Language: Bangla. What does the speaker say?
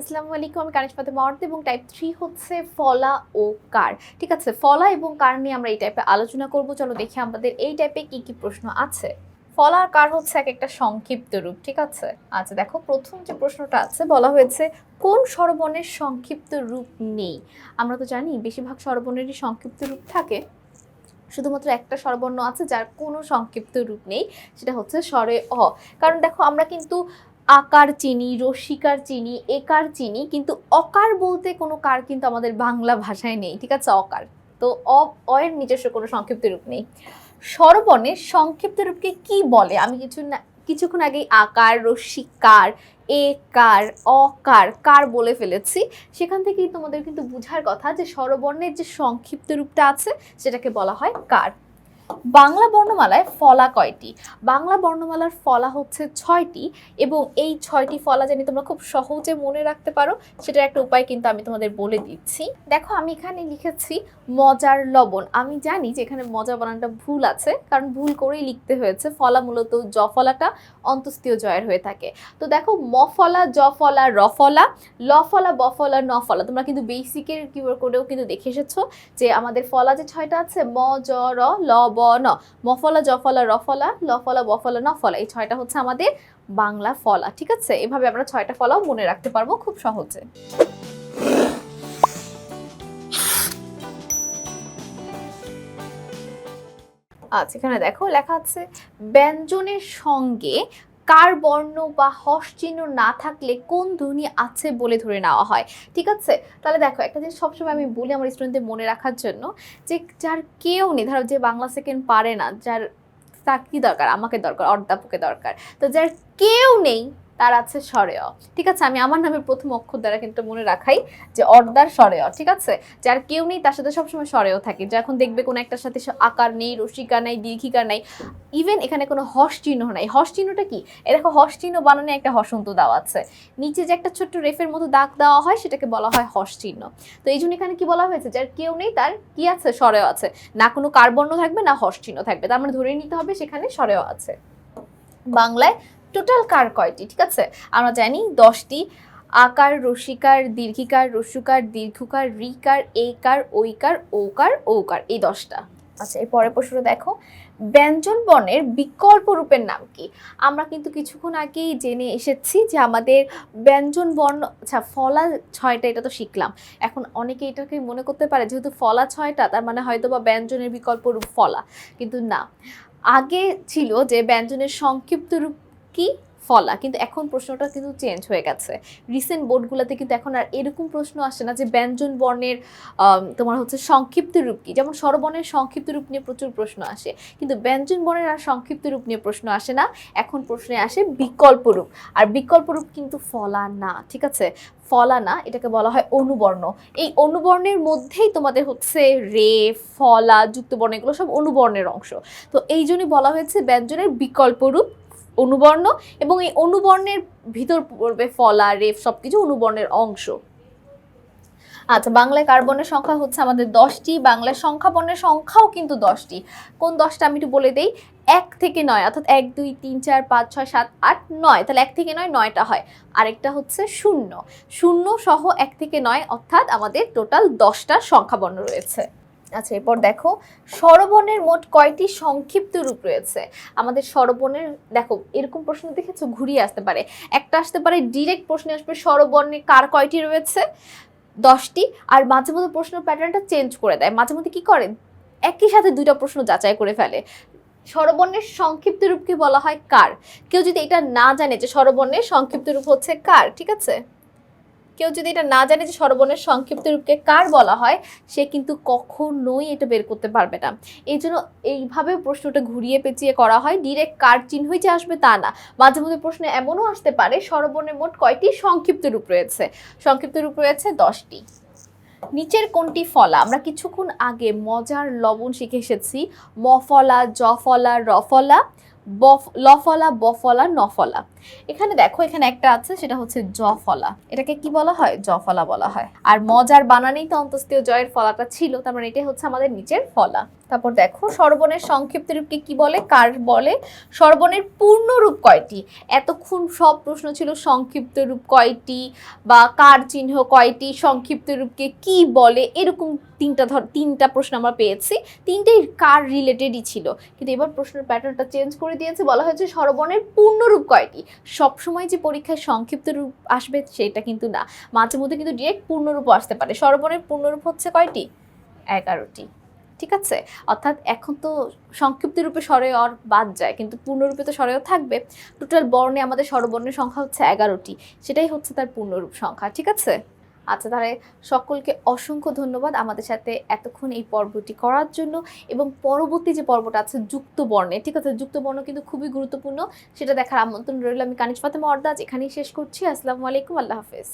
আসসালামু আলাইকুম, আমি কানিশ ফাতে মর্দ এবং টাইপ থ্রি হচ্ছে ফলা ও কার। ঠিক আছে, ফলা এবং কার নিয়ে আমরা এই টাইপে আলোচনা করব। চলো দেখি আমাদের এই টাইপে কি কি প্রশ্ন আছে। ফলা আর কার হচ্ছে এক একটা সংক্ষিপ্ত রূপ, ঠিক আছে? আচ্ছা দেখো, প্রথম যে প্রশ্নটা আছে, বলা হয়েছে, কোন স্বরবর্ণের সংক্ষিপ্ত রূপ নেই? আমরা তো জানি, বেশিরভাগ স্বরবর্ণেরই সংক্ষিপ্ত রূপ থাকে। শুধুমাত্র একটা স্বরবর্ণ আছে যার কোনো সংক্ষিপ্ত রূপ নেই, সেটা হচ্ছে স্বরে অ। কারণ দেখো, আমরা কিন্তু আকার চিনি, রসিকার চিনি, একার চিনি, কিন্তু অকার বলতে কোনো কার কিন্তু আমাদের বাংলা ভাষায় নেই, ঠিক আছে? অকার। তো অ অয়ের নিজস্ব কোনো সংক্ষিপ্ত রূপ নেই। স্বরবর্ণের সংক্ষিপ্ত রূপকে কি বলে? আমি কিছু না কিছুক্ষণ আগেই আকার, রসিকার এ কার অকার, কার বলে ফেলেছি। সেখান থেকেই তোমাদের কিন্তু বুঝার কথা যে স্বরবর্ণের যে সংক্ষিপ্ত রূপটা আছে, সেটাকে বলা হয় কার। বাংলা বর্ণমালায় ফলা কয়টি? বাংলা বর্ণমালার ফলা হচ্ছে ছয়টি এবং এই ছয়টি ফলা জানি তোমরা খুব সহজে মনে রাখতে পারো, সেটার একটা উপায় কিন্তু আমি তোমাদের বলে দিচ্ছি। দেখো, আমি এখানে লিখেছি মজার লবণ। আমি জানি যে এখানে মজা বানানটা ভুল আছে, কারণ ভুল করেই লিখতে হয়েছে। ফলা মূলত জ ফলাটা অন্তস্তীয় জয়ের হয়ে থাকে। তো দেখো মফলা জফলা রফলা লফলা বফলা নফলা তোমরা কিন্তু বেসিকের কিউআর কোডেও কিন্তু দেখে এসেছ যে আমাদের ফলা যে ছয়টা আছে, ম, জ, র, ল, ব ন, মফলা, জফলা, রফলা, লফলা, বফলা, নফলা, এই ছয়টা হচ্ছে আমাদের বাংলা ফলা, ঠিক আছে? এভাবে আমরা ছয়টা ফলাও মনে রাখতে পারব খুব সহজে। আচ্ছা এখানে দেখো লেখা আছে, ব্যঞ্জনের সঙ্গে কার বর্ণ বা হস চিহ্ন না থাকলে কোন ধ্বনি আছে বলে ধরে নেওয়া হয়? ঠিক আছে? তাহলে দেখো, একটা জিনিস সবসময় আমি বলি আমার স্টুডেন্টদের মনে রাখার জন্য যে যার কেউ নেই, ধরো যে বাংলা সেকেন্ড পারে না, যার কী দরকার, আমাকে দরকার অর্ধাপকে দরকার, তো যার কেউ নেই তার আছে স্বরেয় ঠিক আছে? আমি আমার নামের প্রথম অক্ষর দ্বারা কিন্তু মনে রাখাই যে অর্ধার স্বরেয় ঠিক আছে? যার কেউ নেই, তার সাথে সবসময় স্বরেয় থাকে। যখন দেখবে কোনো একটার সাথে আকার নেই রসিকা নেই দীর্ঘিকা নেই ইভেন এখানে কোনো হস চিহ্ন নাই। হস চিহ্নটা কি? এ দেখো, হস চিহ্ন বানানে একটা হসন্ত দেওয়া আছে। নিচে যে একটা ছোট্ট রেফের মতো দাগ দেওয়া হয়, সেটাকে বলা হয় হস চিহ্ন। তো এই জন্য এখানে কি বলা হয়েছে? যার কেউ নেই, তার কি আছে? স্বরেয় আছে। না কোনো কার্বর্ণ থাকবে, না হস চিহ্ন থাকবে। তার মানে ধরে নিতে হবে, সেখানে স্বরেয় আছে। বাংলায় টোটাল কার কয়টি, ঠিক আছে? আমরা জানি দশটি, আকার রসিকার দীর্ঘিকার, রস্যুকার, দীর্ঘকার রিকার এইকার, ঐকার ওকার ওকার এই দশটা। আচ্ছা এর পরের প্রশ্নটা দেখো। ব্যঞ্জন বর্ণের বিকল্প রূপের নাম কি? আমরা কিন্তু কিছুক্ষণ আগেই জেনে এসেছি যে আমাদের ব্যঞ্জন বর্ণ আচ্ছা ফলা ছয়টা, এটা তো শিখলাম। এখন অনেকে এটাকে মনে করতে পারে যেহেতু ফলা ছয়টা, তার মানে হয়তো বা ব্যঞ্জনের বিকল্প রূপ ফলা। কিন্তু না। আগে ছিল যে ব্যঞ্জনের সংক্ষিপ্ত রূপ কি? ফলা। কিন্তু এখন প্রশ্নটা কিন্তু চেঞ্জ হয়ে গেছে। রিসেন্ট বোর্ডগুলোতে কিন্তু এখন আর এরকম প্রশ্ন আসে না যে ব্যঞ্জন বর্ণের তোমার হচ্ছে সংক্ষিপ্ত রূপ কি? যেমন স্বরবর্ণের সংক্ষিপ্ত রূপ নিয়ে প্রচুর প্রশ্ন আসে। কিন্তু ব্যঞ্জন বর্ণের আর সংক্ষিপ্ত রূপ নিয়ে প্রশ্ন আসে না। এখন প্রশ্নে আসে বিকল্প রূপ। আর বিকল্প রূপ কিন্তু ফলা না, ঠিক আছে? ফলা না, এটাকে বলা হয় অনুবর্ণ। এই অনুবর্ণের মধ্যেই তোমাদের হচ্ছে রে, ফলা যুক্তবর্ণ এগুলো সব অনুবর্ণের অংশ। তো এই জন্যই বলা হয়েছে ব্যঞ্জনের বিকল্প রূপ। অনুবর্ণ এবং এই অনুবর্ণের ভিতর পড়বে ফলা, রেফ, সবকিছু অনুবর্ণের অংশ। আচ্ছা বাংলায় কার্বনের সংখ্যা হচ্ছে আমাদের দশটি, বাংলায় বর্ণের সংখ্যাও কিন্তু দশটি। কোন দশটা আমি একটু বলে দেই? এক থেকে নয়, অর্থাৎ এক, দুই, তিন, চার, পাঁচ, ছয়, সাত, আট, নয়। তাহলে এক থেকে নয়, নয়টা হয়। আরেকটা হচ্ছে শূন্য। শূন্য সহ এক থেকে নয়, অর্থাৎ আমাদের টোটাল দশটা সংখ্যাবর্ণ রয়েছে। আচ্ছা এরপর দেখো, স্বরবর্ণের মোট কয়টি সংক্ষিপ্ত রূপ রয়েছে? আমাদের স্বরবর্ণের, দেখো, এরকম প্রশ্ন দেখেছ, ঘুরিয়ে আসতে পারে। একটা আসতে পারে, ডিরেক্ট প্রশ্নে আসবে, স্বরবর্ণে কার কয়টি রয়েছে? দশটি, আর মাঝে মধ্যে প্রশ্ন প্যাটার্নটা চেঞ্জ করে দেয়। মাঝে মধ্যে কী করে একই সাথে দুইটা প্রশ্ন যাচাই করে ফেলে। স্বরবর্ণের সংক্ষিপ্ত রূপকে বলা হয়? কার। কেউ যদি এটা না জানে যে স্বরবর্ণের সংক্ষিপ্ত রূপ হচ্ছে কার, ঠিক আছে? কেউ যদি এটা না জানে যে স্বরবর্ণের সংক্ষিপ্ত রূপকে কার বলা হয়, সে কিন্তু কখনোই এটা বের করতে পারবে না। এই জন্য এইভাবে প্রশ্নটা ঘুরিয়ে পেঁচিয়ে করা হয় ডিরেক্ট কার চিহ্নই যে আসবে তা না। মাঝে মধ্যে প্রশ্ন এমনও আসতে পারে স্বরবর্ণের মোট কয়টি সংক্ষিপ্ত রূপ রয়েছে? সংক্ষিপ্ত রূপ রয়েছে দশটি। নিচের কোনটি ফলা? আমরা কিছুক্ষণ আগে মজার লবণ শিখে এসেছি, মফলা, জফলা, রফলা। বফ, লফলা, বফলা, নফলা। এখানে দেখো, এখানে একটা আছে, সেটা হচ্ছে জফলা। এটাকে কি বলা হয়? জফলা বলা হয়। আর মজার বানানেই তো অন্তস্তীয় জয়ের ফলাটা ছিল, তার মানে এটাই হচ্ছে আমাদের নিচের ফলা। তারপর দেখো স্বরবর্ণের সংক্ষিপ্ত রূপকে কি বলে? কার বলে? স্বরবর্ণের পূর্ণ রূপ কয়টি? এতক্ষণ সব প্রশ্ন ছিল, সংক্ষিপ্ত রূপ কয়টি বা কার চিহ্ন কয়টি? সংক্ষিপ্ত রূপকে কি বলে? এরকম তিনটা ধর, তিনটা প্রশ্ন আমরা পেয়েছি, তিনটেই কার রিলেটেডই ছিল? কিন্তু এবার প্রশ্নের প্যাটার্নটা চেঞ্জ করে দিয়েছে, বলা হয়েছে স্বরবর্ণের পূর্ণ রূপ কয়টি? সবসময় যে পরীক্ষায় সংক্ষিপ্ত রূপ আসবে সেটা কিন্তু না। মাঝে মধ্যে কিন্তু ডিরেক্ট পূর্ণরূপ আসতে পারে। স্বরবর্ণের পূর্ণরূপ হচ্ছে কয়টি? এগারোটি। ঠিক আছে? অর্থাৎ এখন তো সংক্ষিপ্ত রূপে স্বরে অর বাদ যায়, কিন্তু পূর্ণরূপে তো স্বরেও থাকবে। টোটাল বর্ণে আমাদের স্বরবর্ণের সংখ্যা হচ্ছে এগারোটি। সেটাই হচ্ছে তার পূর্ণরূপ সংখ্যা। ঠিক আছে? আচ্ছা তাহলে সকলকে অসংখ্য ধন্যবাদ আমাদের সাথে এতক্ষণ এই পর্বটি করার জন্য এবং পরবর্তী যে পর্বটা আছে যুক্ত বর্ণে, ঠিক আছে? যুক্ত বর্ণ কিন্তু খুবই গুরুত্বপূর্ণ। সেটা দেখার আমন্ত্রণ রইল আমি কানিজ ফাতেমা অর্দাজ এখানেই শেষ করছি। আসসালামু আলাইকুম। আল্লাহ হাফেজ।